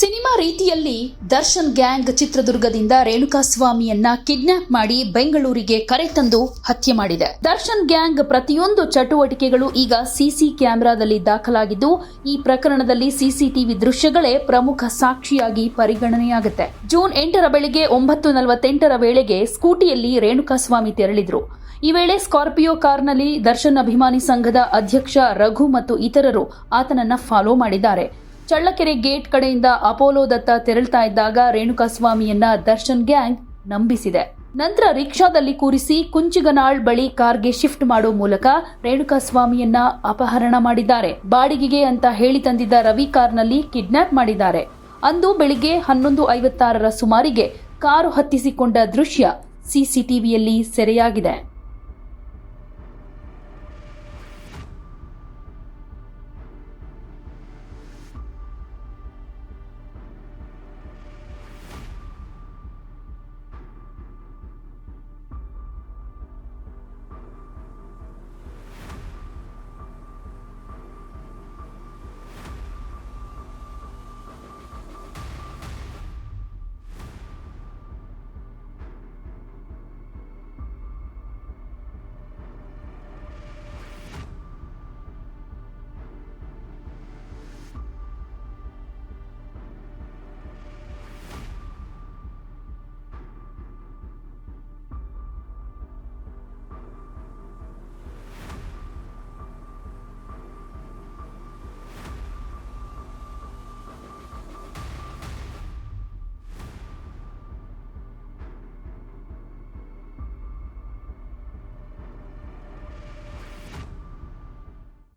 Cinema ರೀತಿಯಲ್ಲಿ Darshan gang ಚಿತ್ರದುರ್ಗದಿಂದ ರೇಣುಕಾಸ್ವಾಮಿಯನ್ನ kidnap ಮಾಡಿ ಬೆಂಗಳೂರಿಗೆ ಕರೆತಂದು ಹತ್ಯೆ ಮಾಡಿದೆ. ದರ್ಶನ್ ಗ್ಯಾಂಗ್ ಪ್ರತಿಯೊಂದು ಚಟುವಟಿಕೆಗಳು ಈಗ ಸಿಸಿ ಕ್ಯಾಮೆರಾದಲ್ಲಿ ದಾಖಲಾಗಿದ್ದು, ಈ ಪ್ರಕರಣದಲ್ಲಿ ಸಿಸಿಟಿವಿ ದೃಶ್ಯಗಳೇ ಪ್ರಮುಖ ಸಾಕ್ಷಿಯಾಗಿ ಪರಿಗಣನೆಯಾಗುತ್ತೆ. ಜೂನ್ ಎಂಟರ ಬೆಳಿಗ್ಗೆ ಒಂಬತ್ತು ನಲವತ್ತೆಂಟರ ವೇಳೆಗೆ ಸ್ಕೂಟಿಯಲ್ಲಿ ರೇಣುಕಾಸ್ವಾಮಿ ತೆರಳಿದ್ರು. ಈ ವೇಳೆ ಸ್ಕಾರ್ಪಿಯೋ ಕಾರ್ನಲ್ಲಿ ದರ್ಶನ್ ಅಭಿಮಾನಿ ಸಂಘದ ಅಧ್ಯಕ್ಷ ರಘು ಮತ್ತು ಇತರರು ಆತನನ್ನ ಫಾಲೋ ಮಾಡಿದ್ದಾರೆ. ಚಳ್ಳಕೆರೆ ಗೇಟ್ ಕಡೆಯಿಂದ ಅಪೋಲೋ ದತ್ತ ತೆರಳ್ತಾ ಇದ್ದಾಗ ರೇಣುಕಾಸ್ವಾಮಿಯನ್ನ ದರ್ಶನ್ ಗ್ಯಾಂಗ್ ನಂಬಿಸಿದೆ. ನಂತರ ರಿಕ್ಷಾದಲ್ಲಿ ಕೂರಿಸಿ ಕುಂಚಿಗನಾಳ್ ಬಳಿ ಕಾರ್ಗೆ ಶಿಫ್ಟ್ ಮಾಡೋ ಮೂಲಕ ರೇಣುಕಾಸ್ವಾಮಿಯನ್ನ ಅಪಹರಣ ಮಾಡಿದ್ದಾರೆ. ಬಾಡಿಗೆಗೆ ಅಂತ ಹೇಳಿ ತಂದಿದ್ದ ರವಿ ಕಾರ್ನಲ್ಲಿ ಕಿಡ್ನಾಪ್ ಮಾಡಿದ್ದಾರೆ. ಅಂದು ಬೆಳಿಗ್ಗೆ ಹನ್ನೊಂದು ಐವತ್ತಾರರ ಸುಮಾರಿಗೆ ಕಾರು ಹತ್ತಿಸಿಕೊಂಡ ದೃಶ್ಯ ಸಿಸಿಟಿವಿಯಲ್ಲಿ ಸೆರೆಯಾಗಿದೆ.